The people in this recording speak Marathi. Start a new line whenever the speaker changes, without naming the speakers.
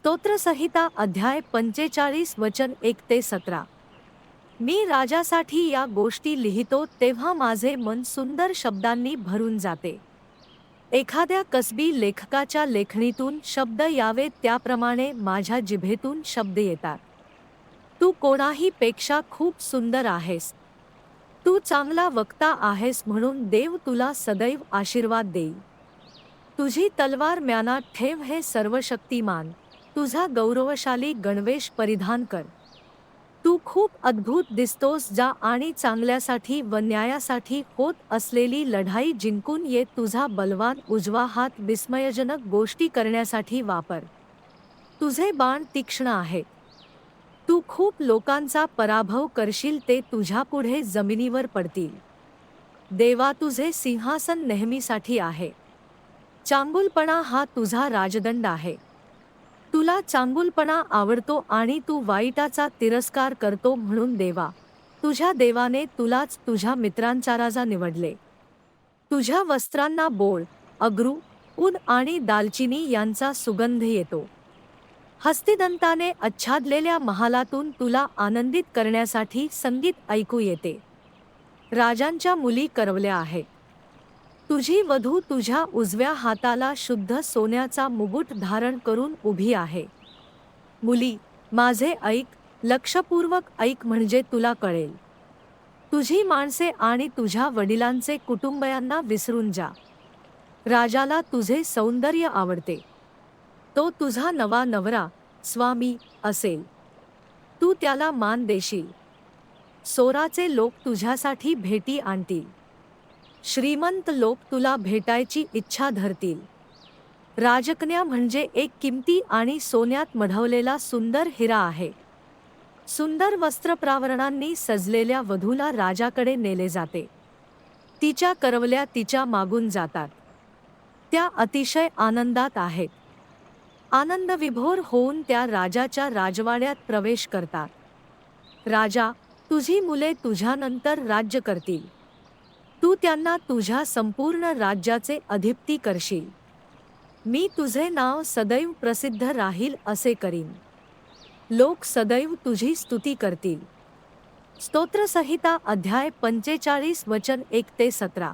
स्तोत्रसंहिता अध्याय पंचेचाळीस वचन एक ते सतरा. मी राजासाठी या गोष्टी लिहितो तेव्हा माझे मन सुंदर शब्दांनी भरून जाते. एखाद्या कसबी लेखकाच्या लेखणीतून शब्द यावे त्याप्रमाणे माझ्या जिभेतून शब्द येतात. तू कोणाही पेक्षा खूप सुंदर आहेस. तू चांगला वक्ता आहेस म्हणून देव तुला सदैव आशीर्वाद देई तुझी तलवार म्यानात ठेव हे सर्वशक्तिमान. तुझा गौरवशाली गणवेश परिधान कर. तू खूप अद्भुत दिसतोस जा आणि चांगल्यासाठी व न्यायासाठी होत असलेली लढाई जिंकून ये तुझा बलवान उजवा हात विस्मयजनक गोष्टी करण्यासाठी वापर. तुझे बाण तीक्ष्ण आहे तू खूप लोकांचा पराभव करशील ते तुझ्यापुढे जमिनीवर पडतील. देवा तुझे सिंहासन नेहमीसाठी आहे. चांगुलपणा हा तुझा राजदंड आहे. तुला चांगुलपणा आवडतो आणि तू वाईटाचा तिरस्कार करतो म्हणून देवा. तुझ्या देवाने तुलाच तुझ्या मित्रांचा राजा निवडले. तुझ्या वस्त्रांना बोळ अग्रू ऊन आणि दालचिनी यांचा सुगंध येतो. हस्तिदंताने आच्छादलेल्या महालातून तुला आनंदित करण्यासाठी संगीत ऐकू येते. राजांच्या मुली करवल्या आहेत. तुझी वधू तुझ्या उजव्या हाताला शुद्ध सोन्याचा मुगुट धारण करून उभी आहे. मुली माझे ऐक लक्षपूर्वक ऐक म्हणजे तुला कळेल. तुझी माणसे आणि तुझ्या वडिलांचे कुटुंबयांना विसरून जा. राजाला तुझे सौंदर्य आवडते. तो तुझा नवा नवरा स्वामी असेल. तू त्याला मान देशील. सोराचे लोक तुझ्यासाठी भेटी आणतील. श्रीमंत लोक तुला भेटायची इच्छा धरतील. राजकन्या म्हणजे एक किमती आणि सोन्यात मढवलेला सुंदर हिरा आहे. सुंदर वस्त्रप्रावरणांनी सजलेल्या वधूला राजाकडे नेले जाते. तिच्या करवल्या तिच्या मागून जातात. त्या अतिशय आनंदात आहेत. आनंदविभोर होऊन त्या राजाच्या राजवाड्यात प्रवेश करतात. राजा तुझी मुले तुझ्यानंतर राज्य करतील. तू त्यांना तुझ्या संपूर्ण राज्याचे अधिपती करशील. मी तुझे नाव सदैव प्रसिद्ध राहील असे करीन. लोक सदैव तुझी स्तुती करतील. स्तोत्रसंहिता अध्याय पंचेचाळीस वचन एक ते सतरा.